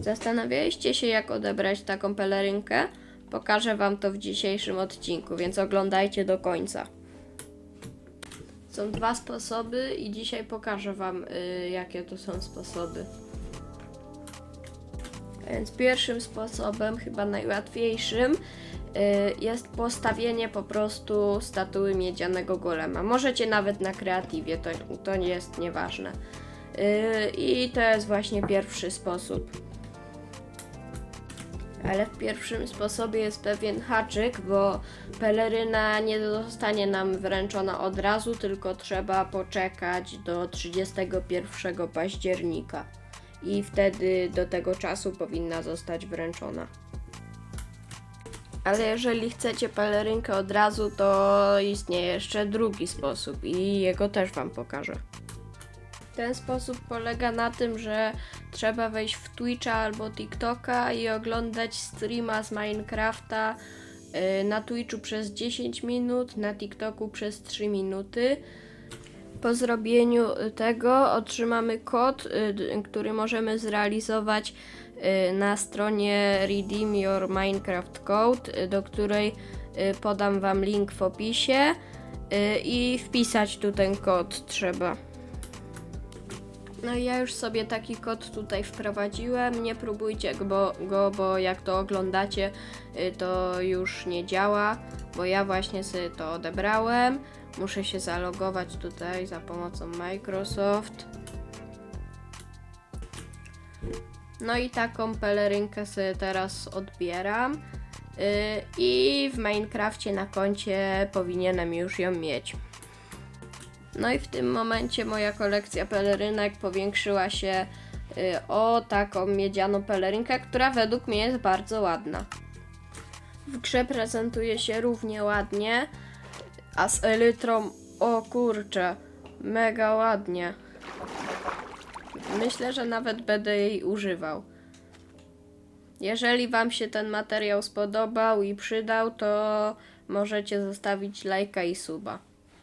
Zastanawialiście się, jak odebrać taką pelerynkę? Pokażę Wam to w dzisiejszym odcinku, więc oglądajcie do końca. Są dwa sposoby i dzisiaj pokażę Wam, y, jakie to są sposoby. Więc pierwszym sposobem, chyba najłatwiejszym, y, jest postawienie po prostu statuły miedzianego golema. Możecie nawet na kreatywie, to, to jest nieważne. Y, I to jest właśnie pierwszy sposób. Ale w pierwszym sposobie jest pewien haczyk, bo peleryna nie zostanie nam wręczona od razu, tylko trzeba poczekać do 31 października. I wtedy do tego czasu powinna zostać wręczona. Ale jeżeli chcecie pelerynkę od razu, to istnieje jeszcze drugi sposób i jego też Wam pokażę. Ten sposób polega na tym, że trzeba wejść w Twitcha albo TikToka i oglądać streama z Minecrafta y, na Twitchu przez 10 minut, na TikToku przez 3 minuty. Po zrobieniu tego otrzymamy kod, y, który możemy zrealizować y, na stronie Redeem Your Minecraft Code, do której podam Wam link w opisie i wpisać tu ten kod trzeba. No ja już sobie taki kod tutaj wprowadziłem. Nie próbujcie go, go, bo jak to oglądacie, y, to już nie działa, bo ja właśnie sobie to odebrałem. Muszę się zalogować tutaj za pomocą Microsoft. No i taką pelerynkę sobie teraz odbieram. Y, I w Minecrafcie na koncie powinienem już ją mieć. No i w tym momencie moja kolekcja pelerynek powiększyła się y, o taką miedzianą pelerynkę, która według mnie jest bardzo ładna. W grze prezentuje się równie ładnie, a z elytrą, o kurczę, mega ładnie. Myślę, że nawet będę jej używał. Jeżeli Wam się ten materiał spodobał i przydał, to możecie zostawić lajka i suba.